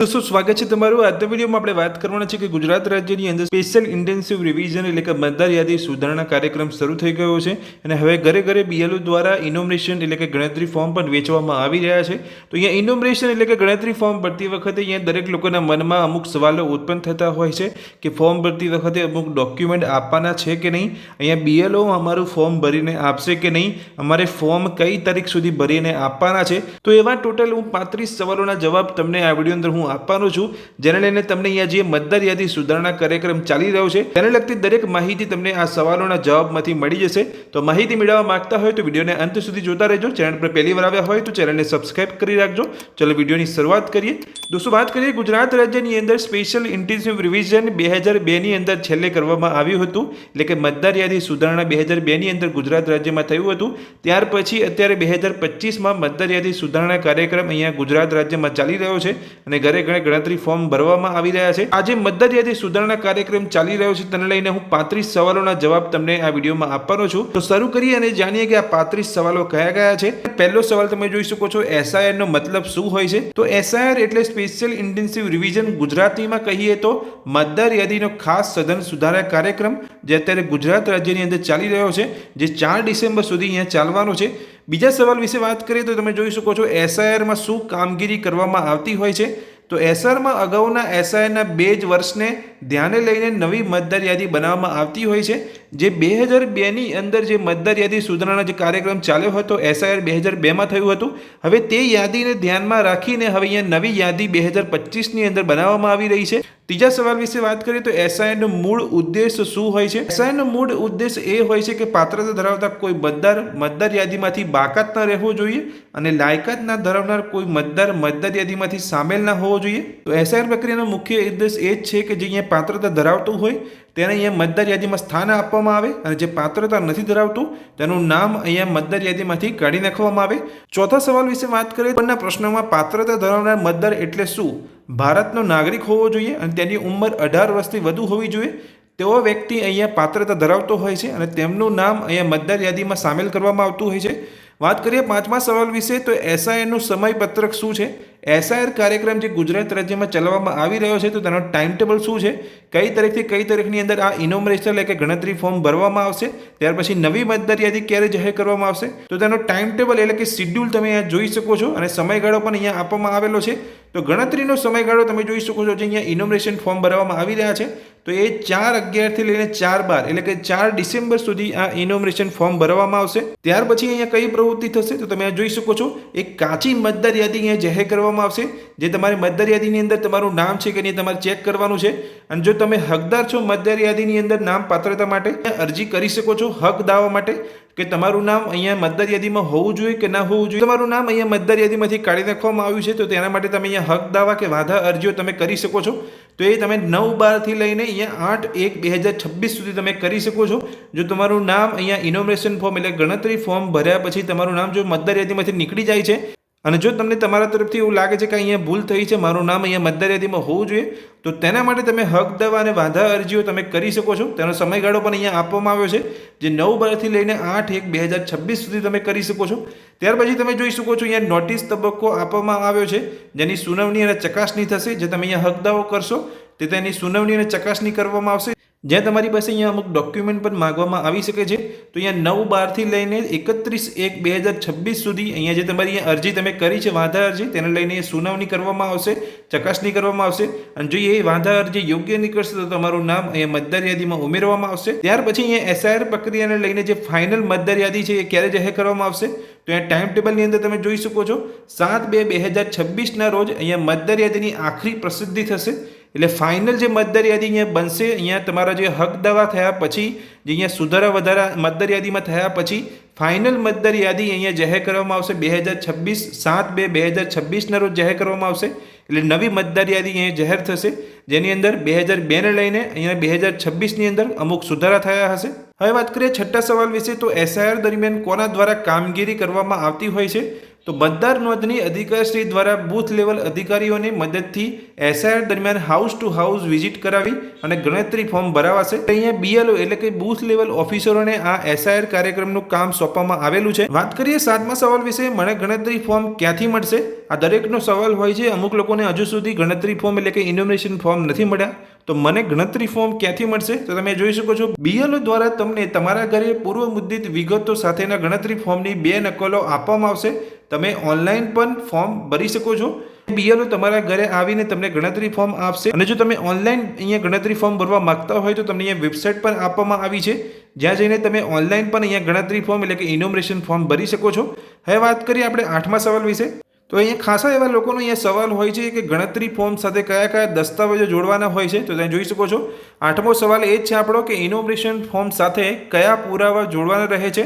દોસ્તો સ્વાગત છે તમારું? આજના વિડીયોમાં આપણે વાત કરવાના છે કે ગુજરાત રાજ્યની અંદર સ્પેશિયલ ઇન્ટેન્સિવ રિવિઝન એટલે કે મતદાર યાદી સુધારણા કાર્યક્રમ શરૂ થઈ ગયો છે અને હવે ઘરે ઘરે બીએલઓ દ્વારા ઇનોમરેશન એટલે કે ગણતરી ફોર્મ પણ વેચવામાં આવી રહ્યા છે. તો અહીંયા ઇનોમરેશન એટલે કે ગણતરી ફોર્મ ભરતી વખતે અહીંયા દરેક લોકોના મનમાં અમુક સવાલો ઉત્પન્ન થતા હોય છે કે ફોર્મ ભરતી વખતે અમુક ડોક્યુમેન્ટ આપવાના છે કે નહીં? અહીંયા બીએલઓ અમારું ફોર્મ ભરીને આપશે કે નહીં? અમારે ફોર્મ કઈ તારીખ સુધી ભરીને આપવાના છે? તો એવા ટોટલ હું પાંત્રીસ સવાલોના જવાબ તમને આ વીડિયો અંદર હું આપવાનો છું. જેને લઈને તમને અહીંયા જે મતદાર યાદી સુધારણા કાર્યક્રમ ચાલી રહ્યો છે, તેને લગતી દરેક માહિતી તમને આ સવાલોના જવાબમાંથી મળી જશે. તો માહિતી મેળવવા માંગતા હોય તો વિડીયોને અંત સુધી જોતા રહેજો. ચેનલ પર પહેલી વાર આવ્યા હોય તો ચેનલને સબસ્ક્રાઈબ કરી રાખજો. ચલો વિડીયોની શરૂઆત કરીએ. દોસ્તો, વાત કરીએ ગુજરાત રાજ્યની અંદર સ્પેશિયલ ઇન્ટેન્સિવ રિવિઝન બે હજાર બેની અંદર છેલ્લે કરવામાં આવ્યું હતું. એટલે કે મતદાર યાદી સુધારણા બે હજાર બેની અંદર ગુજરાત રાજ્યમાં થયું હતું. ત્યાર પછી અત્યારે બે હજાર પચીસમાં મતદાર યાદી સુધારણા કાર્યક્રમ અહીંયા ગુજરાત રાજ્યમાં ચાલી રહ્યો છે અને ઘરે ઘરે ગણતરી ફોર્મ ભરવામાં આવી રહ્યા છે. આજે મતદાર યાદી સુધારણા કાર્યક્રમ ચાલી રહ્યો છે. તેને લઈને હું પાંત્રીસ સવાલોના જવાબ તમને આ વિડીયોમાં આપવાનો છું. તો શરૂ કરીએ અને જાણીએ કે આ પાંત્રીસ સવાલો કયા કયા છે. પહેલો સવાલ તમે જોઈ શકો છો એસઆઈઆરનો મતલબ શું હોય છે? તો એસઆઈઆર એટલે સ્પેશિયલ ઇન્ટેન્સિવ રિવિઝન ગુજરાતીમાં કહીએ તો મતદાર યાદીનો ખાસ સઘન સુધારા કાર્યક્રમ જે અત્યારે ગુજરાત રાજ્યની અંદર ચાલી રહ્યો છે, જે ચાર ડિસેમ્બર સુધી અહીંયા ચાલવાનો છે. બીજા સવાલ વિશે વાત કરીએ તો તમે જોઈ શકો છો એસઆઈઆરમાં શું કામગીરી કરવામાં આવતી હોય છે. તો એસઆરમાં અગાઉના એસઆઈઆરના બે જ વર્ષને ધ્યાને લઈને નવી મતદાર યાદી બનાવવામાં આવતી હોય છે. જે બે હજાર બેની અંદર જે મતદાર યાદી સુધારણા જે કાર્યક્રમ ચાલ્યો હતો, એસઆઈઆર બે હજાર બેમાં થયું હતું, હવે તે યાદીને ધ્યાનમાં રાખીને હવે અહીંયા નવી યાદી બે હજાર પચીસની અંદર બનાવવામાં આવી રહી છે. ત્રીજા સવાલ વિશે વાત કરીએ તો એસઆઈનો મૂળ ઉદ્દેશ શું હોય છે? એસઆઈનો મૂળ ઉદ્દેશ એ હોય છે કે પાત્રતા ધરાવતા કોઈ મતદાર મતદાર યાદીમાંથી બાકાત ન રહેવો જોઈએ અને લાયકાત ના ધરાવનાર કોઈ મતદાર મતદાર યાદીમાંથી સામેલ ના હોવો જોઈએ. તો એસઆઈઆર પ્રક્રિયાનો મુખ્ય ઉદ્દેશ એ જ છે કે જે અહીંયા પાત્રતા ધરાવતું હોય તેને અહીંયા મતદાર યાદીમાં સ્થાન આપવામાં આવે અને જે પાત્રતા નથી ધરાવતું, તેનું નામ અહીંયા મતદાર યાદીમાંથી કાઢી નાખવામાં આવે. ચોથા સવાલ વિશે વાત કરીએ પરના પ્રશ્નમાં પાત્રતા ધરાવનાર મતદાર એટલે શું? ભારતનો નાગરિક હોવો જોઈએ અને તેની ઉંમર અઢાર વર્ષથી વધુ હોવી જોઈએ. તેવો વ્યક્તિ અહીંયા પાત્રતા ધરાવતો હોય છે અને તેમનું નામ અહીંયા મતદાર યાદીમાં સામેલ કરવામાં આવતું હોય છે. વાત કરીએ પાંચમા સવાલ વિશે, તો એસઆઈઆરનું સમયપત્રક શું છે? એસઆઈઆર કાર્યક્રમ જે ગુજરાત રાજ્યમાં ચલાવવામાં આવી રહ્યો છે, તો તેનો ટાઈમ ટેબલ શું છે? કઈ તારીખથી કઈ તારીખની અંદર આ ઇનોમરેશન એટલે કે ગણતરી ફોર્મ ભરવામાં આવશે? ત્યાર પછી નવી મતદાર યાદી ક્યારે જાહેર કરવામાં આવશે? તો તેનો ટાઈમ ટેબલ એટલે કે શિડ્યુલ તમે અહીંયા જોઈ શકો છો અને સમયગાળો પણ અહીંયા આપવામાં આવેલો છે. તો ગણતરીનો સમયગાળો તમે જોઈ શકો છો જે અહીંયા ઇનોમરેશન ફોર્મ ભરવામાં આવી રહ્યા છે. તો એ ચાર અગિયારથી લઈને ચાર બાર એટલે કે ચાર ડિસેમ્બર સુધી આ ઇનોમરેશન ફોર્મ ભરવામાં આવશે. ત્યાર પછી અહીંયા કઈ પ્રવૃત્તિ થશે, તો તમે જોઈ શકો છો. એક કાચી મતદાર યાદી અહીંયા જાહેર કરવામાં આવશે. જે તમારી મતદાર યાદીની અંદર તમારું નામ છે કે નહીં તમારે ચેક કરવાનું છે. અને જો તમે હકદાર છો મતદાર યાદીની અંદર નામ પાત્રતા માટે અરજી કરી શકો છો હક દાવા માટે કે તમારું નામ અહીંયા મતદાર યાદીમાં હોવું જોઈએ કે ના હોવું જોઈએ. તમારું નામ અહીંયા મતદાર યાદીમાંથી કાઢી નાખવામાં આવ્યું છે, તો તેના માટે તમે અહીંયા હક દાવા કે વાંધા અરજીઓ તમે કરી શકો છો. તો એ તમે નવ બારથી લઈને અહીંયા આઠ એક બે હજાર છવ્વીસ સુધી તમે કરી શકો છો. જો તમારું નામ અહીંયા ઇનોમિનેશન ફોર્મ એટલે ગણતરી ફોર્મ ભર્યા પછી તમારું નામ જો મતદાર યાદીમાંથી નીકળી જાય છે અને જો તમને તમારા તરફથી એવું લાગે છે કે અહીંયા ભૂલ થઈ છે, મારું નામ અહીંયા મતદાર યાદીમાં હોવું જોઈએ, તો તેના માટે તમે હક, દવા અને વાંધા અરજીઓ તમે કરી શકો છો. તેનો સમયગાળો પણ અહીંયા આપવામાં આવ્યો છે, જે નવ બારથી લઈને આઠ એક બે હજાર છવ્વીસ સુધી તમે કરી શકો છો. ત્યાર પછી તમે જોઈ શકો છો, અહીંયા નોટિસ તબક્કો આપવામાં આવ્યો છે, જેની સુનાવણી અને ચકાસણી થશે, જે તમે અહીંયા હક, દાવો કરશો, તે તેની સુનાવણી અને ચકાસણી કરવામાં આવશે. જ્યાં તમારી પાસે અહીંયા અમુક ડોક્યુમેન્ટ પણ માગવામાં આવી શકે છે, તો અહીંયા નવ બારથી લઈને એકત્રીસ એક બે હજાર છવ્વીસ સુધી અહીંયા જે તમારી અરજી તમે કરી છે, વાંધા અરજી, તેને લઈને સુનાવણી કરવામાં આવશે, ચકાસણી કરવામાં આવશે. અને જો એ વાંધા અરજી યોગ્ય નીકળશે, તો તમારું નામ અહીંયા મતદાર યાદીમાં ઉમેરવામાં આવશે. ત્યાર પછી અહીંયા એસઆઈઆર પ્રક્રિયાને લઈને જે ફાઇનલ મતદાર યાદી છે, એ ક્યારે જાહેર કરવામાં આવશે? તો અહીંયા ટાઈમ ટેબલની અંદર તમે જોઈ શકો છો, સાત બે બે હજાર છવ્વીસના રોજ અહીંયા મતદાર યાદીની આખરી પ્રસિદ્ધિ થશે. એટલે ફાઇનલ જે મતદાર યાદી અહીંયા બનશે, અહીંયા તમારા જે હક દાવા થયા પછી, જે અહીંયા સુધારા વધારા મતદાર યાદીમાં થયા પછી ફાઇનલ મતદાર યાદી અહીંયા જાહેર કરવામાં આવશે બે હજાર છવ્વીસ, સાત બે બે હજાર છવ્વીસના રોજ જાહેર કરવામાં આવશે. એટલે નવી મતદાર યાદી અહીંયા જાહેર થશે, જેની અંદર બે હજાર બેને લઈને અહીંયા બે હજાર છવ્વીસની અંદર અમુક સુધારા થયા હશે. હવે વાત કરીએ છઠ્ઠા સવાલ વિશે, તો એસઆઈઆર દરમિયાન કોના દ્વારા કામગીરી કરવામાં આવતી હોય છે? તો મતદાર નોંધણી અધિકારીશ્રી દ્વારા બૂથ લેવલ અધિકારીઓની મદદથી એસઆઈઆર દરમિયાન હાઉસ ટુ હાઉસ વિઝિટ કરાવી અને ગણતરી ફોર્મ ભરાવાશે. અહીંયા બીએલઓ એટલે કે બૂથ લેવલ ઓફિસરોને આ એસઆઈઆર કાર્યક્રમનું કામ સોંપવામાં આવેલું છે. વાત કરીએ સાતમા સવાલ વિશે, મને ગણતરી ફોર્મ ક્યાંથી મળશે? આ દરેકનો સવાલ હોય છે. અમુક લોકોને હજુ સુધી ગણતરી ફોર્મ એટલે કે ઇનોમિનેશન ફોર્મ નથી મળ્યા. તો મને ગણતરી ફોર્મ ક્યાંથી મળશે? તો તમે જોઈ શકો છો બીએલઓ દ્વારા તમને તમારા ઘરે પૂર્વ મુદ્દિત વિગતો સાથેના ગણતરી ફોર્મની બે નકલો આપવામાં આવશે. તમે ઓનલાઈન પણ ફોર્મ ભરી શકો છો. બીએલઓ તમારા ઘરે આવીને તમને ગણતરી ફોર્મ આપશે. અને જો તમે ઓનલાઈન અહીંયા ગણતરી ફોર્મ ભરવા માંગતા હોય તો તમને અહીંયા વેબસાઇટ પણ આપવામાં આવી છે. જ્યાં જઈને તમે ઓનલાઈન પણ અહીંયા ગણતરી ફોર્મ એટલે કે ઇનોમરેશન ફોર્મ ભરી શકો છો. હવે વાત કરીએ આપણે આઠમા સવાલ વિશે. તો અહીંયા ખાસા એવા લોકોનો અહીંયા સવાલ હોય છે કે ગણતરી ફોર્મ સાથે કયા કયા દસ્તાવેજો જોડવાના હોય છે. તો તમે જોઈ શકો છો. આઠમો સવાલ એ જ છે આપણો કે ઇનોમરેશન ફોર્મ સાથે કયા પુરાવા જોડવાના રહે છે.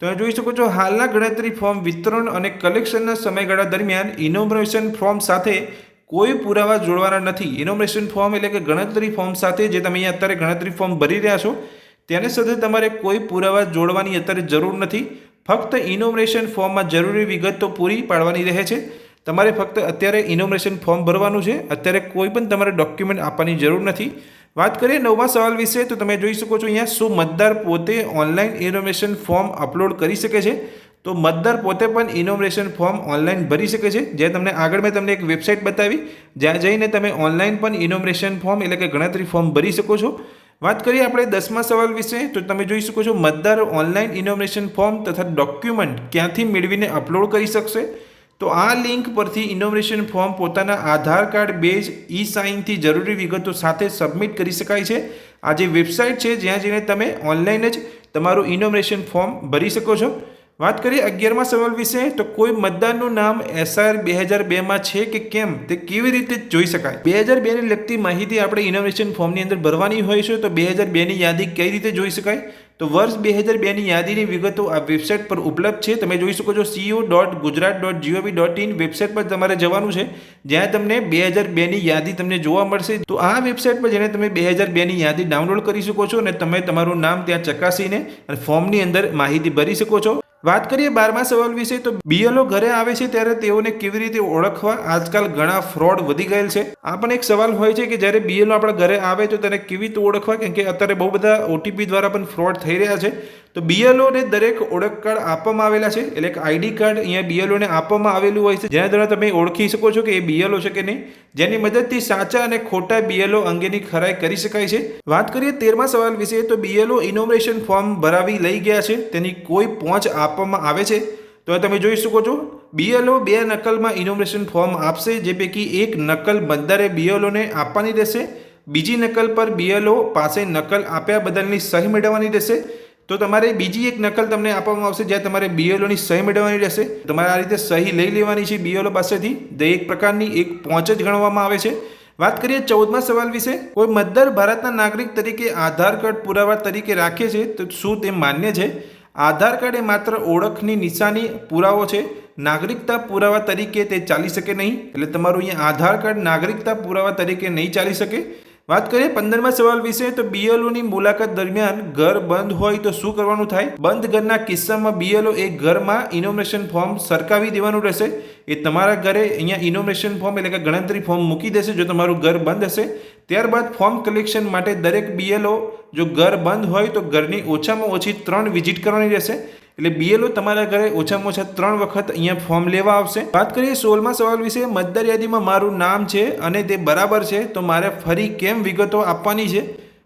તમે જોઈ શકો છો, હાલના ગણતરી ફોર્મ વિતરણ અને કલેક્શનના સમયગાળા દરમિયાન ઇનોમરેશન ફોર્મ સાથે કોઈ પુરાવા જોડવાના નથી. ઇનોમરેશન ફોર્મ એટલે કે ગણતરી ફોર્મ સાથે જે તમે અહીંયા અત્યારે ગણતરી ફોર્મ ભરી રહ્યા છો, તેને સાથે તમારે કોઈ પુરાવા જોડવાની અત્યારે જરૂર નથી. ફક્ત ઇનોમરેશન ફોર્મમાં જરૂરી વિગતો પૂરી પાડવાની રહે છે. તમારે ફક્ત અત્યારે ઇનોમરેશન ફોર્મ ભરવાનું છે. અત્યારે કોઈ પણ તમારે ડોક્યુમેન્ટ આપવાની જરૂર નથી. વાત કરીએ નવમા સવાલ વિશે, તો તમે જોઈ શકો છો અહીંયા શું મતદાર પોતે ઓનલાઈન ઇનોવેશન ફોર્મ અપલોડ કરી શકે છે? તો મતદાર પોતે પણ ઇનોવેશન ફોર્મ ઓનલાઈન ભરી શકે છે. જે તમને આગળ મેં તમને એક વેબસાઇટ બતાવી. જ્યાં જઈને તમે ઓનલાઈન પણ ઇનોવેશન ફોર્મ એટલે કે ગણતરી ફોર્મ ભરી શકો છો. વાત કરીએ આપણે દસમા સવાલ વિશે, તો તમે જોઈ શકો છો મતદાર ઓનલાઈન ઇનોવેશન ફોર્મ તથા ડોક્યુમેન્ટ ક્યાંથી મેળવીને અપલોડ કરી શકશે? તો આ લિંક પરથી ઇનોવેશન ફોર્મ પોતાના આધાર કાર્ડ બેઝ ઈ સાઇનથી જરૂરી વિગતો સાથે સબમિટ કરી શકાય છે. આ જે વેબસાઇટ છે, જ્યાં જઈને તમે ઓનલાઈન જ તમારું ઇનોવેશન ફોર્મ ભરી શકો છો. વાત કરીએ અગિયારમા સવાલ વિશે, તો કોઈ મતદારનું નામ એસઆર બે હજાર બેમાં છે કે કેમ? તે કેવી રીતે જોઈ શકાય? બે હજાર બેને લગતી માહિતી આપણે ઇનોવેશન ફોર્મની અંદર ભરવાની હોય છે, તો બે હજાર બેની યાદી કઈ રીતે જોઈ શકાય? તો વર્ષ બે હજાર બેની યાદીની વિગતો આ વેબસાઇટ પર ઉપલબ્ધ છે. તમે જોઈ શકો છો CEO dot Gujarat dot G O V dot in website પર તમારે જવાનું છે. જ્યાં તમને બે હજાર બેની યાદી તમને જોવા મળશે. તો આ વેબસાઇટ પર જઈને તમે બે હજાર બેની યાદી ડાઉનલોડ કરી શકો છો અને તમે તમારું નામ ત્યાં ચકાસીને અને ફોર્મની અંદર માહિતી ભરી શકો છો. વાત કરીએ બારમા સવાલ વિશે, તો બીએલઓ ઘરે આવે છે ત્યારે તેઓને કેવી રીતે ઓળખવા? આજકાલ ઘણા ફ્રોડ વધી ગયેલ છે. આ પણ એક સવાલ હોય છે કે જ્યારે બીએલઓ આપણા ઘરે આવે તો તેને કેવી રીતે ઓળખવા? કેમ કે અત્યારે બહુ બધા ઓટીપી દ્વારા પણ ફ્રોડ થઈ રહ્યા છે. તો બીએલઓને દરેક ઓળખ કાર્ડ આપવામાં આવેલા છે. એટલે કે આઈડી કાર્ડ અહીંયા બીએલઓને આપવામાં આવેલું હોય છે. જેના દ્વારા તમે ઓળખી શકો છો કે એ બીએલઓ છે કે નહીં. જેની મદદથી સાચા અને ખોટા બીએલઓ અંગેની ખરાઈ કરી શકાય છે. વાત કરીએ તેરમા સવાલ વિશે, તો બીએલઓ ઇનોવેશન ફોર્મ ભરાવી લઈ ગયા છે. તેની કોઈ પહોંચ આપવામાં આવે છે. તો તમે જોઈ શકો છો. બીએલઓ બે નકલમાં ઇનોવેશન ફોર્મ આપશે, જે પૈકી એક નકલ બંધારે બીએલઓને આપવાની રહેશે. બીજી નકલ પર બીએલઓ પાસે નકલ આપ્યા બદલની સહી મેળવવાની રહેશે. તો તમારે બીજી એક નકલ તમને આપવામાં આવશે જ્યાં તમારે બીએલઓની સહી મેળવવાની રહેશે. તમારે આ રીતે સહી લઈ લેવાની છે બીએલઓ પાસેથી. દરેક પ્રકારની એક પહોંચ જ ગણવામાં આવે છે. વાત કરીએ ચૌદમા સવાલ વિશે. કોઈ મતદાર ભારતના નાગરિક તરીકે આધાર કાર્ડ પુરાવા તરીકે રાખે છે? તો શું તે માન્ય છે? આધાર કાર્ડ એ માત્ર ઓળખની નિશાની પુરાવો છે. નાગરિકતા પુરાવા તરીકે તે ચાલી શકે નહીં. એટલે તમારું અહીંયા આધાર કાર્ડ નાગરિકતા પુરાવા તરીકે નહીં ચાલી શકે. વાત કરીએ પંદરમા સવાલ વિશે, તો બીએલઓની મુલાકાત દરમિયાન ઘર બંધ હોય તો શું કરવાનું થાય? બંધ ઘરના કિસ્સામાં બીએલઓ એ ઘરમાં ઇનોમેશન ફોર્મ સરકાવી દેવાનું રહેશે. એ તમારા ઘરે અહીંયા ઇનોમેશન ફોર્મ એટલે કે ગણતરી ફોર્મ મૂકી દેશે જો તમારું ઘર બંધ હશે. ત્યારબાદ ફોર્મ કલેક્શન માટે દરેક બીએલઓ જો ઘર બંધ હોય તો ઘરની ઓછામાં ઓછી ત્રણ વિઝિટ કરવાની રહેશે. એટલે બીએલઓ તમારા ઘરે ઓછામાં ઓછા ત્રણ વખત અહીંયા ફોર્મ લેવા આવશે. વાત કરીએ સોળમાં સવાલ વિશે, મતદાર યાદીમાં મારું નામ છે અને તે બરાબર છે, તો મારે ફરી કેમ વિગતો આપવાની છે?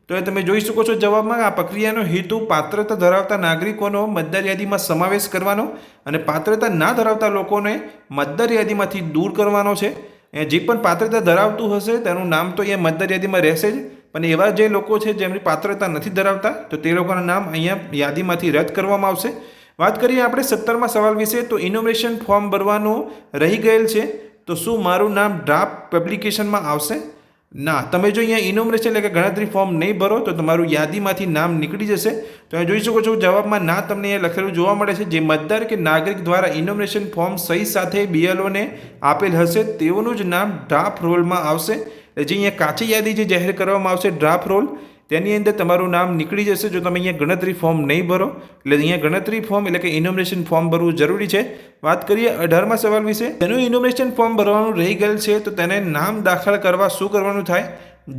તો એ તમે જોઈ શકો છો જવાબમાં, આ પ્રક્રિયાનો હેતુ પાત્રતા ધરાવતા નાગરિકોનો મતદાર યાદીમાં સમાવેશ કરવાનો અને પાત્રતા ના ધરાવતા લોકોને મતદાર યાદીમાંથી દૂર કરવાનો છે. જે પણ પાત્રતા ધરાવતું હશે, તેનું નામ તો અહીંયા મતદાર યાદીમાં રહેશે જ. પણ એવા જે લોકો છે જેમની પાત્રતા નથી ધરાવતા, તો તે લોકોના નામ અહીંયા યાદીમાંથી રદ કરવામાં આવશે. વાત કરીએ આપણે સત્તરમાં સવાલ વિશે, તો ઇનોવેશન ફોર્મ ભરવાનું રહી ગયેલ છે. તો શું મારું નામ ડ્રાફ્ટ પબ્લિકેશનમાં આવશે? ના, તમે જો અહીંયા ઇનોમરેશન એટલે કે ગણતરી ફોર્મ નહીં ભરો, તો તમારું યાદીમાંથી નામ નીકળી જશે. તો અહીંયા જોઈ શકો છો, જવાબમાં ના તમને અહીંયા લખેલું જોવા મળે છે, જે મતદાર કે નાગરિક દ્વારા ઇનોમરેશન ફોર્મ સહી સાથે બીએલઓને આપેલ હશે, તેઓનું જ નામ ડ્રાફ્ટ રોલમાં આવશે. જે અહીંયા કાચી યાદી જે જાહેર કરવામાં આવશે ડ્રાફ્ટ રોલ તેની અંદર તમારું નામ નીકળી જશે જો તમે અહીંયા ગણતરી ફોર્મ નહીં ભરો. એટલે અહીંયા ગણતરી ફોર્મ એટલે કે ઇનોમિનેશન ફોર્મ ભરવું જરૂરી છે. વાત કરીએ અઢારમા સવાલ વિશે. તેનું ઇનોમિનેશન ફોર્મ ભરવાનું રહી ગયેલ છે તો તેને નામ દાખલ કરવા શું કરવાનું થાય?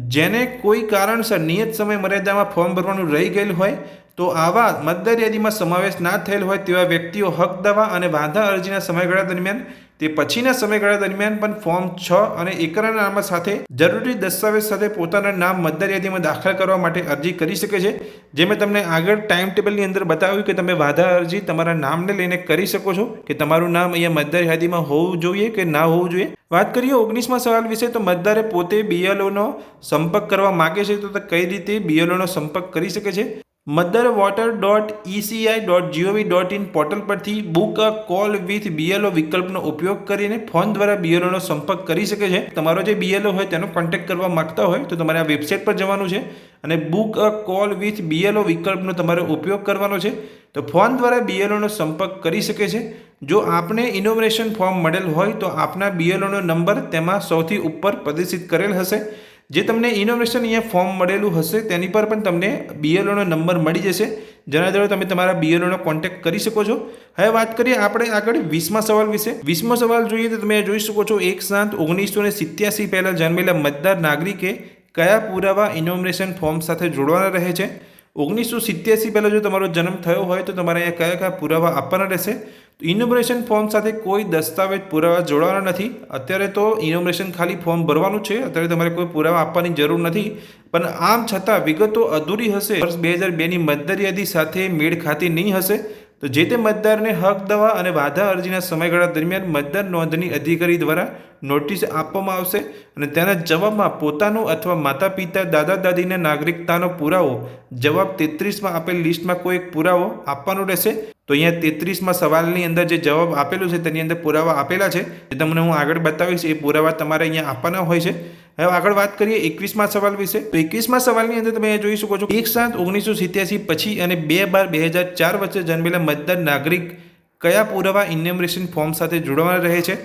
જેને કોઈ કારણસર નિયત સમય મર્યાદામાં ફોર્મ ભરવાનું રહી ગયેલ હોય તો આવા મતદાર યાદીમાં સમાવેશ ના થયેલ હોય તેવા વ્યક્તિઓ હક, દાવા અને વાંધા અરજીના સમયગાળા દરમિયાન તે પછીના સમયગાળા દરમિયાન પણ ફોર્મ છ અને એકરના નામ સાથે જરૂરી દસ્તાવેજ સાથે પોતાના નામ મતદાર યાદીમાં દાખલ કરવા માટે અરજી કરી શકે છે, જે મેં તમને આગળ ટાઈમ ટેબલની અંદર બતાવ્યું કે તમે વાધા અરજી તમારા નામને લઈને કરી શકો છો, કે તમારું નામ અહીંયા મતદાર યાદીમાં હોવું જોઈએ કે ના હોવું જોઈએ? વાત કરીએ ઓગણીસમાં સવાલ વિશે, તો મતદારે પોતે બીએલઓનો સંપર્ક કરવા માગે છે, તો કઈ રીતે બીએલઓનો સંપર્ક કરી શકે છે? મતદાર voter dot E C I dot G O V dot in portal પરથી book a call with B L O વિકલ્પનો ઉપયોગ કરીને ફોન દ્વારા બીએલઓનો સંપર્ક કરી શકે છે. તમારો જે બીએલઓ હોય તેનો કોન્ટેક્ટ કરવા માગતા હોય તો તમારે આ વેબસાઇટ પર જવાનું છે અને book a call with B L O વિકલ્પનો તમારે ઉપયોગ કરવાનો છે. તો ફોન દ્વારા બીએલઓનો સંપર્ક કરી શકે છે. જો આપને ઇનોવેશન ફોર્મ મળેલ હોય તો આપના બીએલઓનો નંબર તેમાં સૌથી ઉપર પ્રદર્શિત કરેલ હશે. જે તમને ઇનોવેશન અહીંયા ફોર્મ મળેલું હશે, તેની પર પણ તમને બીએલઓનો નંબર મળી જશે. જેના દ્વારા તમે તમારા બીએલઓનો કોન્ટેક્ટ કરી શકો છો. હવે વાત કરીએ આપણે આગળ વીસમા સવાલ વિશે. વીસમો સવાલ જોઈએ તો તમે જોઈ શકો છો, એક સાત ઓગણીસો ને સિત્યાસી પહેલાં જન્મેલા મતદાર નાગરિકે કયા પુરાવા ઇનોમિનેશન ફોર્મ સાથે જોડવાના રહે છે? ઓગણીસો સિત્યાસી પહેલાં જો તમારો જન્મ થયો હોય તો તમારે અહીંયા કયા કયા પુરાવા આપવાના રહેશે? ઇનોમિનેશન ફોર્મ સાથે કોઈ દસ્તાવેજ પુરાવા જોડવાના નથી. અત્યારે તો ઇનોમિનેશન ખાલી ફોર્મ ભરવાનું છે. અત્યારે તમારે કોઈ પુરાવા આપવાની જરૂર નથી. પણ આમ છતાં વિગતો અધૂરી હશે. વર્ષ બે હજાર બેની મતદાર સાથે મેળ ખાતી નહીં હશે. તો જે તે મતદારને હક, દવા અને વાધા અરજીના સમયગાળા દરમિયાન મતદાર નોંધણી અધિકારી દ્વારા નોટિસ આપવામાં આવશે અને તેના જવાબમાં પોતાનો અથવા માતા પિતા દાદા, દાદીના નાગરિકતાનો પુરાવો જવાબ તેત્રીસમાં આપેલ લિસ્ટમાં કોઈ એક પુરાવો આપવાનો રહેશે. તો અહીંયા તેત્રીસમાં સવાલની અંદર જે જવાબ આપેલો છે તેની અંદર પુરાવા આપેલા છે. એ તમને હું આગળ બતાવીશ, એ પુરાવા તમારે અહીંયા આપવાના હોય છે. હવે આગળ વાત કરીએ એકવીસમાં સવાલ વિશે. તો એકવીસમાં સવાલની અંદર તમે જોઈ શકો છો, એક સાત ઓગણીસો સિત્યાસી પછી અને બે બાર બે હજાર ચાર વચ્ચે જન્મેલા મતદાર નાગરિક કયા પુરાવા ઇન્યુમરેશન ફોર્મ સાથે જોડવાના રહે છે?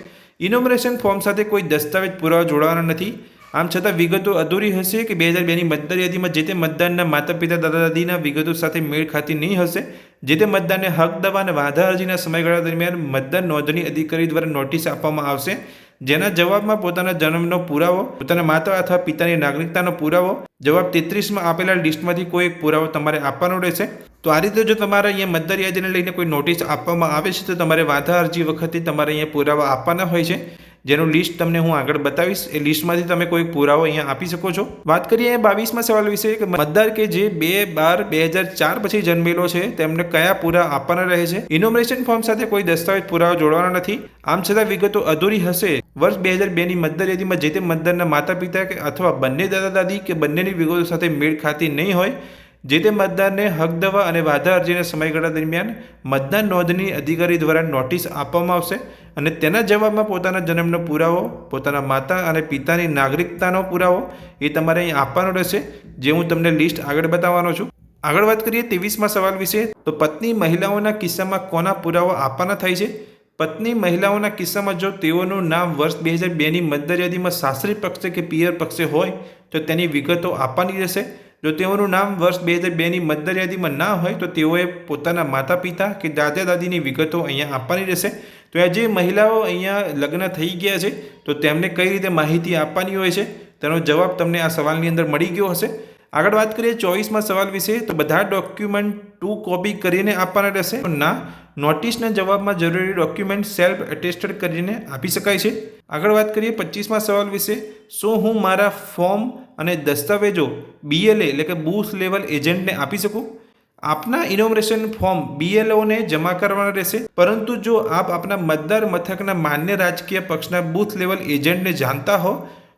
ઇન્યુમરેશન ફોર્મ સાથે કોઈ દસ્તાવેજ પુરાવા જોડવાના નથી. આમ છતાં વિગતો અધૂરી હશે કે બે હજાર બેની મતદાર યાદીમાં જે તે મતદારના માતા પિતા દાદા, દાદીના વિગતો સાથે મેળ ખાતી નહીં હશે, જે તે મતદારને હક દવા અને વાધા અરજીના સમયગાળા દરમિયાન મતદાર નોંધણી અધિકારી દ્વારા નોટિસ આપવામાં આવશે. જેના જવાબમાં પોતાના જન્મનો પુરાવો, પોતાના માતા અથવા પિતાની નાગરિકતાનો પુરાવો, જવાબ તેત્રીસમાં આપેલા લિસ્ટમાંથી કોઈ એક પુરાવો તમારે આપવાનો રહેશે. તો આ રીતે જો તમારે અહીંયા મતદાર યાદીને લઈને કોઈ નોટિસ આપવામાં આવે છે, તો તમારે વાધા અરજી વખતે તમારે અહીંયા પુરાવા આપવાના હોય છે. જેનું લિસ્ટ તમને હું આગળ બતાવીશ. એ લિસ્ટમાંથી તમે કોઈ પુરાવો અહીંયા આપી શકો છો. વાત કરીએ અહીંયા બાવીસમાં સવાલ વિશે, કે મતદાર કે જે બે બાર બે હજાર ચાર પછી જન્મેલો છે, તેમને કયા પુરા આપવાના રહે છે? ઇનોમિનેશન ફોર્મ સાથે કોઈ દસ્તાવેજ પુરાવો જોડવાના નથી. આમ છતાં વિગતો અધૂરી હશે. વર્ષ બે હજાર બેની મતદાર યાદીમાં જે તે મતદારના માતા પિતા કે અથવા બંને દાદા દાદી કે બંનેની વિગતો સાથે મેળ ખાતી નહીં હોય જે તે મતદારને હક દવા અને વાધા અરજીના સમયગાળા દરમિયાન મતદાન નોંધણી અધિકારી દ્વારા નોટિસ આપવામાં આવશે અને તેના જવાબમાં પોતાના જન્મનો પુરાવો, પોતાના માતા અને પિતાની નાગરિકતાનો પુરાવો એ તમારે અહીં આપવાનો રહેશે, જે હું તમને લિસ્ટ આગળ બતાવવાનો છું. આગળ વાત કરીએ ત્રેવીસમાં સવાલ વિશે, તો પત્ની મહિલાઓના કિસ્સામાં કોના પુરાવા આપવાના થાય છે? પત્ની મહિલાઓના કિસ્સામાં જો તેઓનું નામ વર્ષ બે હજાર બેની મતદાર યાદીમાં સાસરી પક્ષે કે પિયર પક્ષે હોય, તો તેની વિગતો આપવાની રહેશે. જો તેઓનું નામ વર્ષ બે હજાર બેની મતદાર યાદીમાં ના હોય, તો તેઓએ પોતાના માતા પિતા કે દાદા દાદીની વિગતો અહીંયા આપવાની રહેશે. તો આ જે મહિલાઓ અહીંયા લગ્ન થઈ ગયા છે, તો તેમને કઈ રીતે માહિતી આપવાની હોય છે? તેનો જવાબ તમને આ સવાલની અંદર મળી ગયો હશે. આગળ વાત કરીએ ચોવીસમાં સવાલ વિશે, તો બધા ડોક્યુમેન્ટ ટુ કોપી કરીને આપવાના રહેશે. ના નોટિસના જવાબમાં જરૂરી ડોક્યુમેન્ટ સેલ્ફ એટેસ્ટેડ કરીને આપી શકાય છે. આગળ વાત કરીએ પચીસમાં સવાલ વિશે, શું હું મારા ફોર્મ અને દસ્તાવેજો બીએલએ એટલે કે બૂથ લેવલ એજન્ટને આપી શકું? આપના ઇનોમરેશન ફોર્મ બીએલઓને જમા કરવાના રહેશે, પરંતુ જો આપ આપના મતદાર મથકના માન્ય રાજકીય પક્ષના બૂથ લેવલ એજન્ટને જાણતા હો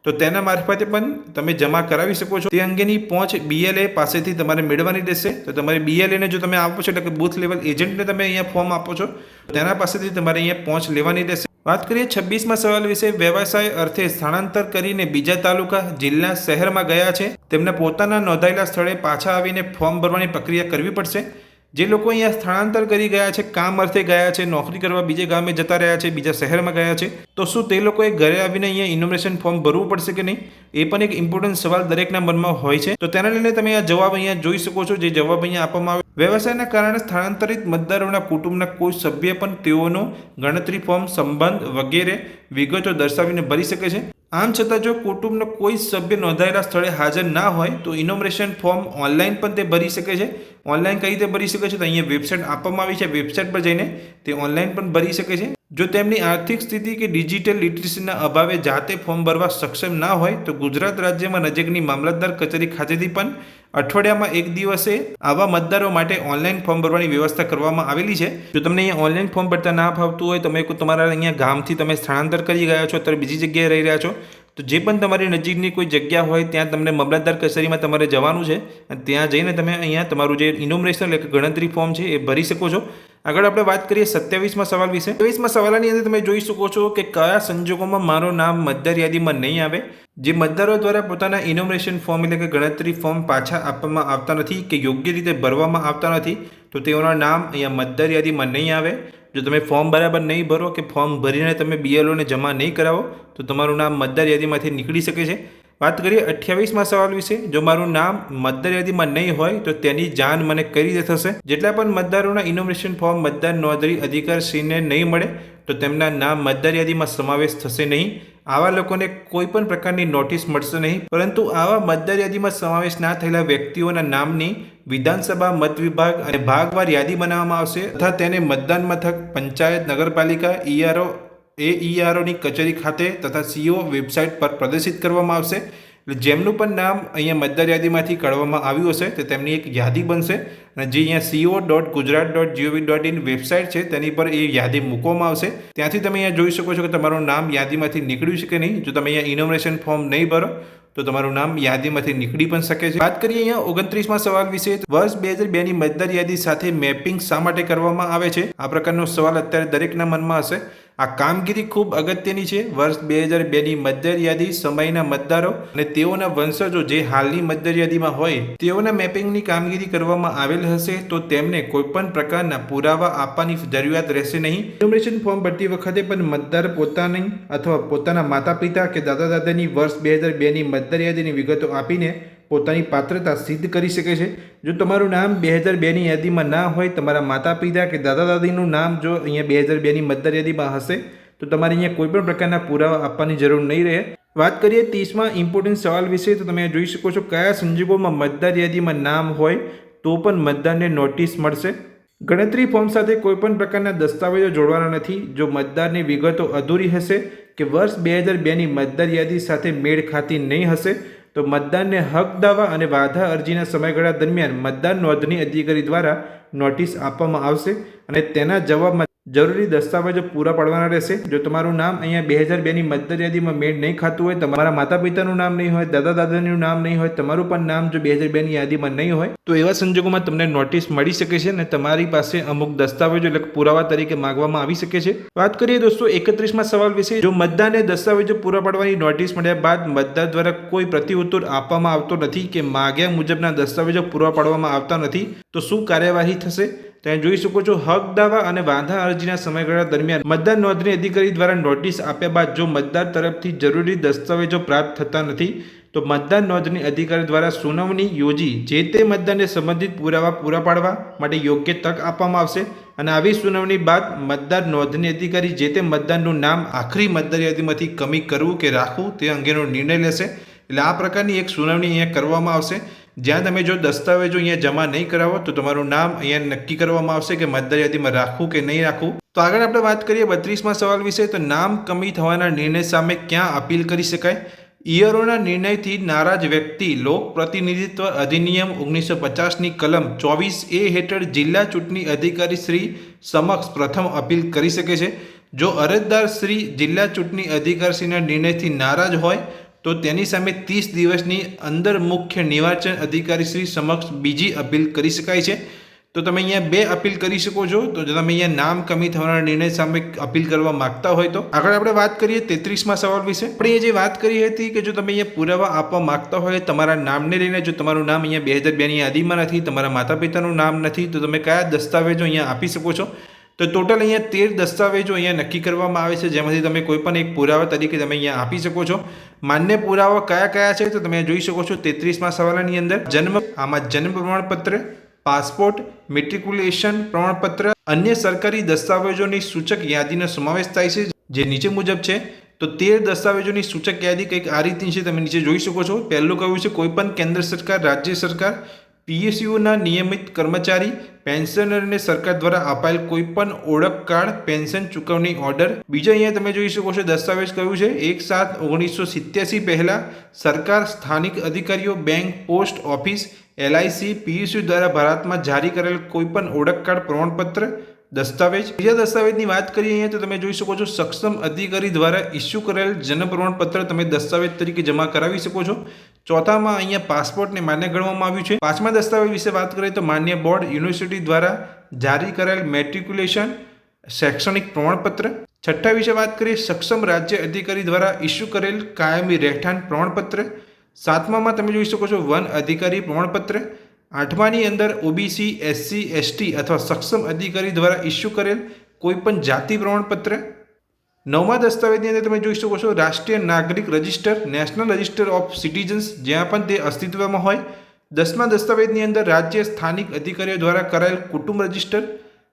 તો તેના મારફતે પણ તમે જમા કરાવી શકો છો. તે અંગેની પહોંચ બીએલએ પાસેથી તમારે મેળવવાની રહેશે. તો તમારે બીએલએને જો તમે આપો છો, એટલે કે બૂથ લેવલ એજન્ટને તમે અહીંયા ફોર્મ આપો છો, તેના પાસેથી તમારે અહીંયા પહોંચ લેવાની રહેશે. વાત કરીએ છવ્વીસમાં સવાલ વિશે. વ્યવસાય અર્થે સ્થળાંતર કરીને બીજા તાલુકા, જિલ્લા, શહેરમાં ગયા છે. તેમને પોતાના નોંધાયેલા સ્થળે પાછા આવીને ફોર્મ ભરવાની પ્રક્રિયા કરવી પડશે. જે લોકો અહીંયા સ્થળાંતર કરી ગયા છે, કામ અર્થે ગયા છે, નોકરી કરવા બીજે ગામે જતા રહ્યા છે, બીજા શહેરમાં ગયા છે, તો શું તે લોકોએ ઘરે આવીને અહીંયા ઇન્ફોર્મેશન ફોર્મ ભરવું પડશે કે નહીં? એ પણ એક ઇમ્પોર્ટન્ટ સવાલ દરેકના મનમાં હોય છે. તો તેના લઈને તમે આ જવાબ અહીંયા જોઈ શકો છો, જે જવાબ અહીંયા આપવામાં આવે વ્યવસાયના કારણે સ્થળાંતરિત મતદારોના કુટુંબના કોઈ સભ્ય પણ તેઓનો ગણતરી ફોર્મ સંબંધ વગેરે વિગતો દર્શાવીને ભરી શકે છે. આમ છતાં જો કુટુંબનો કોઈ સભ્ય નોંધાયેલા સ્થળે હાજર ના હોય, તો ઇનોમરેશન ફોર્મ ઓનલાઈન પણ તે ભરી શકે છે. ઓનલાઈન કઈ રીતે ભરી શકે છે? તો અહીંયા વેબસાઇટ આપવામાં આવી છે. વેબસાઇટ પર જઈને તે ઓનલાઈન પણ ભરી શકે છે. જો તેમની આર્થિક સ્થિતિ કે ડિજિટલ લિટરસીના અભાવે જાતે ફોર્મ ભરવા સક્ષમ ના હોય, તો ગુજરાત રાજ્યમાં નજીકની મામલતદાર કચેરી ખાતેથી પણ અઠવાડિયામાં એક દિવસે આવા મતદારો માટે ઓનલાઈન ફોર્મ ભરવાની વ્યવસ્થા કરવામાં આવેલી છે. જો તમને અહીંયા ઓનલાઈન ફોર્મ ભરતા ના ફાવતું હોય, તમે તમારા અહીંયા ગામથી તમે સ્થળાંતર કરી ગયા છો, અત્યારે બીજી જગ્યાએ રહી રહ્યા છો, તો જે પણ તમારી નજીકની કોઈ જગ્યા હોય, ત્યાં તમને મામલતદાર કચેરીમાં તમારે જવાનું છે. અને ત્યાં જઈને તમે અહીંયા તમારું જે ઇનોમરેશનલ ગણતરી ફોર્મ છે, એ ભરી શકો છો. આગળ આપણે વાત કરીએ સત્યાવીસમાં સવાલ વિશે. સત્યાવીસમાં સવાલની અંદર તમે જોઈ શકો છો કે કયા સંજોગોમાં મારું નામ મતદાર યાદીમાં નહીં આવે, જે મતદારો દ્વારા પોતાના ઇનોમરેશન ફોર્મ એટલે કે ગણતરી ફોર્મ પાછા આપવામાં આવતા નથી કે યોગ્ય રીતે ભરવામાં આવતા નથી, તો તેઓના નામ અહીંયા મતદાર યાદીમાં નહીં આવે. જો તમે ફોર્મ બરાબર નહીં ભરો કે ફોર્મ ભરીને તમે બીએલઓને જમા નહીં કરાવો, તો તમારું નામ મતદાર યાદીમાંથી નીકળી શકે છે. વાત કરીએ અઠ્યાવીસમાં સવાલ વિશે, જો મારું નામ મતદાર યાદીમાં નહીં હોય, તો તેની જાણ મને કઈ રીતે થશે? જેટલા પણ મતદારોના ઇનોમિનેશન ફોર્મ મતદાર નોંધણી અધિકારશ્રીને નહીં મળે, તો તેમના નામ મતદાર યાદીમાં સમાવેશ થશે નહીં. આવા લોકોને કોઈ પણ પ્રકારની નોટિસ મળશે નહીં. પરંતુ આવા મતદાર યાદીમાં સમાવેશ ના થયેલા વ્યક્તિઓના નામની વિધાનસભા મત વિભાગ અને ભાગવાર યાદી બનાવવામાં આવશે તથા તેને મતદાન મથક, પંચાયત, નગરપાલિકા ઈઆરઓ એ ઈઆરઓની કચેરી ખાતે તથા સીઓ વેબસાઇટ પર પ્રદર્શિત કરવામાં આવશે. એટલે જેમનું પણ નામ અહીંયા મતદાર યાદીમાંથી કાઢવામાં આવ્યું હશે, તો તેમની એક યાદી બનશે. અને જે અહીંયા CEO dot Gujarat dot G O V dot in website છે, તેની પર એ યાદી મૂકવામાં આવશે. ત્યાંથી તમે અહીંયા જોઈ શકો છો કે તમારું નામ યાદીમાંથી નીકળ્યું છે કે નહીં. જો તમે અહીંયા ઇનોમરેશન ફોર્મ નહીં ભરો, તો તમારું નામ યાદીમાંથી નીકળી પણ શકે છે. વાત કરીએ અહીંયા ઓગણત્રીસમાં સવાલ વિશે વર્ષ બે હજાર બેની મતદાર યાદી સાથે મેપિંગ શા માટે કરવામાં આવે છે? આ પ્રકારનો સવાલ અત્યારે દરેકના મનમાં હશે. આ કામગીરી ખૂબ અગત્યની છે. વર્ષ બે હજાર બેની મતદાર યાદી સમયના મતદારો અને તેઓના વંશજો જે હાલની મતદાર યાદીમાં હોય, તેઓના મેપિંગની કામગીરી કરવામાં આવેલ હશે તો તેમને કોઈપણ પ્રકારના પુરાવા આપવાની જરૂરિયાત રહેશે નહીં. નોમિનેશન ફોર્મ ભરતી વખતે પણ મતદાર પોતાની અથવા પોતાના માતા પિતા કે દાદા દાદાની વર્ષ બે હજાર બેની મતદાર યાદીની વિગતો આપીને પોતાની પાત્રતા સિદ્ધ કરી શકે છે. જો તમારું નામ બે હજાર બેની યાદીમાં ના હોય તમારા માતા પિતા કે દાદા દાદીનું નામ જો અહીંયા બે હજાર બેની મતદાર યાદીમાં હશે, તો તમારે અહીંયા કોઈ પણ પ્રકારના પુરાવા આપવાની જરૂર નહીં રહે. વાત કરીએ ત્રીસમાં ઇમ્પોર્ટન્ટ સવાલ વિશે, તો તમે જોઈ શકો છો કયા સંજોગોમાં મતદાર યાદીમાં નામ હોય તો પણ મતદારને નોટિસ મળશે. ગણતરી ફોર્મ સાથે કોઈપણ પ્રકારના દસ્તાવેજો જોડવાના નથી. જો મતદારની વિગતો અધૂરી હશે કે વર્ષ બે હજાર બેની મતદાર યાદી સાથે મેળ ખાતી નહીં હશે તો મતદાનને હક દાવા અને વાધા અરજીના સમયગાળા દરમિયાન મતદાન નોંધણી અધિકારી દ્વારા નોટિસ આપવામાં આવશે અને તેના જવાબમાં જરૂરી દસ્તાવેજો પૂરા પાડવાના રહેશે. જો તમારું નામ અહીંયા બે હજાર બેની મતદાર યાદીમાં મેળ નહીં ખાતું હોય, તમારા માતા પિતાનું નામ નહીં હોય દાદા દાદાનું નામ નહીં હોય, તમારું પણ નામ જો બે હજાર બેની યાદીમાં નહીં હોય, તો એવા સંજોગોમાં તમને નોટિસ મળી શકે છે અને તમારી પાસે અમુક દસ્તાવેજો એટલે પુરાવા તરીકે માંગવામાં આવી શકે છે. વાત કરીએ દોસ્તો, એકત્રીસમાં સવાલ વિશે. જો મતદારને દસ્તાવેજો પૂરા પાડવાની નોટિસ મળ્યા બાદ મતદાર દ્વારા કોઈ પ્રતિઉત્તર આપવામાં આવતો નથી કે માગ્યા મુજબના દસ્તાવેજો પૂરા પાડવામાં આવતા નથી, તો શું કાર્યવાહી થશે? ત્યાં જોઈ શકો છો, હક, દાવા અને વાંધા અરજીના સમયગાળા દરમિયાન મતદાર નોંધણી અધિકારી દ્વારા નોટિસ આપ્યા બાદ જો મતદાર તરફથી જરૂરી દસ્તાવેજો પ્રાપ્ત થતા નથી, તો મતદાર નોંધણી અધિકારી દ્વારા સુનાવણી યોજી જે તે મતદારને સંબંધિત પુરાવા પૂરા પાડવા માટે યોગ્ય તક આપવામાં આવશે અને આવી સુનાવણી બાદ મતદાર નોંધણી અધિકારી જે તે મતદારનું નામ આખરી મતદાર યાદીમાંથી કમી કરવું કે રાખવું તે અંગેનો નિર્ણય લેશે. એટલે આ પ્રકારની એક સુનાવણી અહીંયા કરવામાં આવશે. જ્યાં તમે જો દસ્તાવેજો અહીંયા જમા નહીં કરાવો, તો તમારું નામ અહીંયા નક્કી કરવામાં આવશે કે મતદાર યાદીમાં રાખવું કે નહીં રાખવું. તો આગળ આપણે વાત કરીએ બત્રીસમાં સવાલ વિશે, તો નામ કમી થવાના નિર્ણય સામે ક્યાં અપીલ કરી શકાય? ઈયરોના નિર્ણયથી નારાજ વ્યક્તિ લોક પ્રતિનિધિત્વ અધિનિયમ ઓગણીસો પચાસની કલમ ચોવીસ એ હેઠળ જિલ્લા ચૂંટણી અધિકારી શ્રી સમક્ષ પ્રથમ અપીલ કરી શકે છે. જો અરજદાર શ્રી જિલ્લા ચૂંટણી અધિકારીશ્રીના નિર્ણયથી નારાજ હોય તો તેની સામે ત્રીસ દિવસની અંદર મુખ્ય નિર્વાચન અધિકારી શ્રી સમક્ષ બીજી અપીલ કરી શકાય છે. તો તમે અહીંયા બે અપીલ કરી શકો છો. તો જો તમે અહીંયા નામ કમી થવાના નિર્ણય સામે અપીલ કરવા માંગતા હોય તો. આગળ આપણે વાત કરીએ તેત્રીસમાં સવાલ વિશે. આપણે એ જે વાત કરી હતી કે જો તમે અહીંયા પુરાવા આપવા માંગતા હોય તમારા નામને લઈને, જો તમારું નામ અહીંયા બે હજાર બેની યાદીમાં નથી, તમારા માતા પિતાનું નામ નથી, તો તમે કયા દસ્તાવેજો અહીંયા આપી શકો છો? તો ટોટલ અહીંયા તેર દસ્તાવેજો અહીંયા નક્કી કરવામાં આવે છે, જેમાંથી તમે કોઈ પણ એક પુરાવા તરીકે તમે અહીંયા આપી શકો છો. માન્ય પુરાવા કયા કયા છે તો તમે જોઈ શકો છો તેત્રીસમાં સવાલની અંદર. જન્મ, આમાં જન્મ પ્રમાણપત્ર, પાસપોર્ટ, મેટ્રિક્યુલેશન પ્રમાણપત્ર, અન્ય સરકારી દસ્તાવેજોની સૂચક યાદીનો સમાવેશ થાય છે, જે નીચે મુજબ છે. તો તેર દસ્તાવેજોની સૂચક યાદી કંઈક આ રીતની છે, તમે નીચે જોઈ શકો છો. પહેલું કહ્યું છે કોઈપણ કેન્દ્ર સરકાર, રાજ્ય સરકાર પીએસયુના નિયમિત કર્મચારી પેન્શનરને સરકાર દ્વારા અપાયેલ કોઈપણ ઓળખ કાર્ડ, પેન્શન ચૂકવણી ઓર્ડર. બીજા અહીંયા તમે જોઈ શકો છો, દસ્તાવેજ કયું છે? એક સાત ઓગણીસો સિત્યાસી પહેલાં સરકાર સ્થાનિક અધિકારીઓ, bank, post office, L I C, P S U દ્વારા ભારતમાં જારી કરેલ કોઈપણ ઓળખ કાર્ડ પ્રમાણપત્ર દસ્તાવેજ. બીજા દસ્તાવેજની વાત કરીએ અહીંયા તો તમે જોઈ શકો છો સક્ષમ અધિકારી દ્વારા ઇસ્યુ કરેલ જન્મ પ્રમાણપત્ર તમે દસ્તાવેજ તરીકે જમા કરાવી શકો છો. ચોથામાં અહીંયા પાસપોર્ટને માન્ય ગણવામાં આવ્યું છે. પાંચમા દસ્તાવેજ વિશે વાત કરીએ તો માન્ય બોર્ડ યુનિવર્સિટી દ્વારા જારી કરેલ મેટ્રિક્યુલેશન, શૈક્ષણિક પ્રમાણપત્ર. છઠ્ઠા વિશે વાત કરીએ, સક્ષમ રાજ્ય અધિકારી દ્વારા ઇસ્યુ કરેલ કાયમી રહેઠાણ પ્રમાણપત્ર. સાતમામાં તમે જોઈ શકો છો વન અધિકારી પ્રમાણપત્ર. આઠમાની અંદર ઓબીસી, એસસી, એસટી અથવા સક્ષમ અધિકારી દ્વારા ઇસ્યુ કરેલ કોઈપણ જાતિ પ્રમાણપત્ર. નવમા દસ્તાવેજની અંદર તમે જોઈ શકો છો, રાષ્ટ્રીય નાગરિક register, national register of citizens, જ્યાં પણ તે અસ્તિત્વમાં હોય. દસમા દસ્તાવેજની અંદર રાજ્ય સ્થાનિક અધિકારીઓ દ્વારા કરાયેલ કુટુંબ રજિસ્ટર.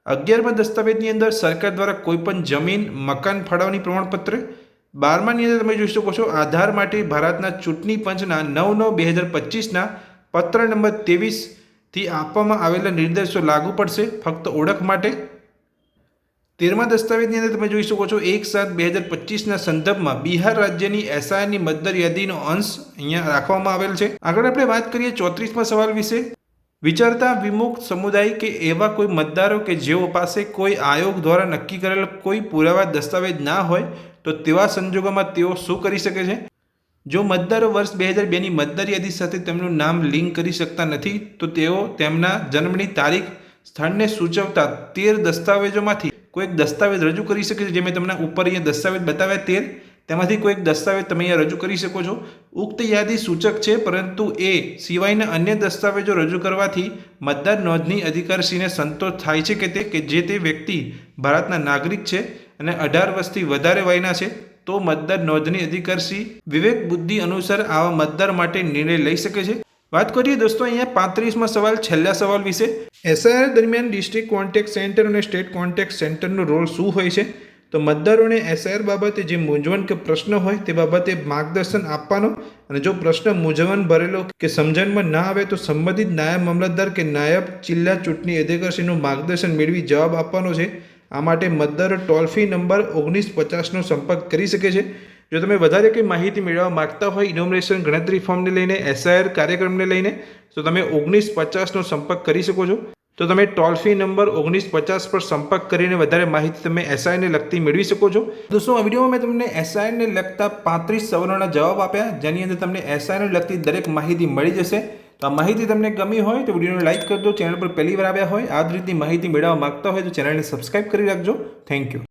અગિયારમા દસ્તાવેજની અંદર સરકાર દ્વારા કોઈપણ જમીન, મકાન ફાળવણી પ્રમાણપત્ર. બારમાની અંદર તમે જોઈ શકો છો, આધાર માટે ભારતના ચૂંટણી પંચના નવ નવ બે હજાર પચીસના પત્ર નંબર ત્રેવીસથી આપવામાં આવેલા નિર્દેશો લાગુ પડશે ફક્ત ઓળખ માટે. તેરમા દસ્તાવેજની અંદર તમે જોઈ શકો છો એક સાત બે હજાર પચીસના સંદર્ભમાં બિહાર રાજ્યની એસઆઈની મતદાર યાદીનો અંશ અહીંયા રાખવામાં આવેલ છે. આગળ આપણે વાત કરીએ ચોત્રીસમાં સવાલ વિશે. વિચારતા વિમુક્ત સમુદાય કે એવા કોઈ મતદારો કે જેઓ પાસે કોઈ આયોગ દ્વારા નક્કી કરેલ કોઈ પુરાવા દસ્તાવેજ ના હોય તો તેવા સંજોગોમાં તેઓ શું કરી શકે છે? જો મતદારો વર્ષ બે હજાર બેની મતદાર યાદી સાથે તેમનું નામ લિંક કરી શકતા નથી, તો તેઓ તેમના જન્મની તારીખ, સ્થળને સૂચવતા તેર દસ્તાવેજોમાંથી કોઈક દસ્તાવેજ રજૂ કરી શકે છે, જે મેં તમને ઉપર અહીંયા દસ્તાવેજ બતાવ્યા તેર. તેમાંથી કોઈક દસ્તાવેજ તમે અહીંયા રજૂ કરી શકો છો. ઉક્ત યાદી સૂચક છે, પરંતુ એ સિવાયના અન્ય દસ્તાવેજો રજૂ કરવાથી મતદાર નોંધણી અધિકારશ્રીને સંતોષ થાય છે કે તે, કે જે તે વ્યક્તિ ભારતના નાગરિક છે અને અઢાર વર્ષથી વધારે વયના છે. તો મતદાર નોંધણી અધિકારશ્રી વિવેક બુદ્ધિ અનુસાર આવા મતદાર માટે નિર્ણય લઈ શકે છે. વાત કરીએ દોસ્તો, અહીંયા પાંત્રીસમાં સવાલ, છેલ્લા સવાલ વિશે. એસઆઈઆર દરમિયાન ડિસ્ટ્રિક્ટ કોન્ટેક્ટ સેન્ટર અને સ્ટેટ કોન્ટેક્ટ સેન્ટરનો રોલ શું હોય છે? તો મતદારોને એસઆઈઆર બાબતે જે મૂંઝવણ કે પ્રશ્ન હોય તે બાબતે માર્ગદર્શન આપવાનો અને જો પ્રશ્ન મૂંઝવણ ભરેલો કે સમજણમાં ના આવે તો સંબંધિત નાયબ મામલતદાર કે નાયબ જિલ્લા ચૂંટણી અધિકારીનું માર્ગદર્શન મેળવી જવાબ આપવાનો છે. આ માટે મતદારો ટોલ ફ્રી નંબર ઓગણીસ પચાસનો સંપર્ક કરી શકે છે. જો તમે વધારે કંઈ માહિતી મેળવવા માગતા હોય ઇનોમિનેશન ગણતરી ફોર્મને લઈને, એસઆઈઆર કાર્યક્રમને લઈને, તો તમે ઓગણીસ પચાસનો સંપર્ક કરી શકો છો. તો તમે ટોલ ફ્રી નંબર ઓગણીસ પચાસ પર સંપર્ક કરીને વધારે માહિતી તમે એસઆઈને લગતી મેળવી શકો છો. દોસ્તો, આ વિડીયોમાં મેં તમને એસઆઈને લગતા પાંત્રીસ સવર્ણના જવાબ આપ્યા, જેની અંદર તમને એસઆઈને લગતી દરેક માહિતી મળી જશે. તો આ માહિતી તમને ગમી હોય તો વિડીયોને લાઇક કરજો ચેનલ પર પહેલી વાર આવ્યા હોય, આ જ રીતની માહિતી મેળવવા માગતા હોય તો ચેનલને સબસ્ક્રાઇબ કરી રાખજો. Thank you.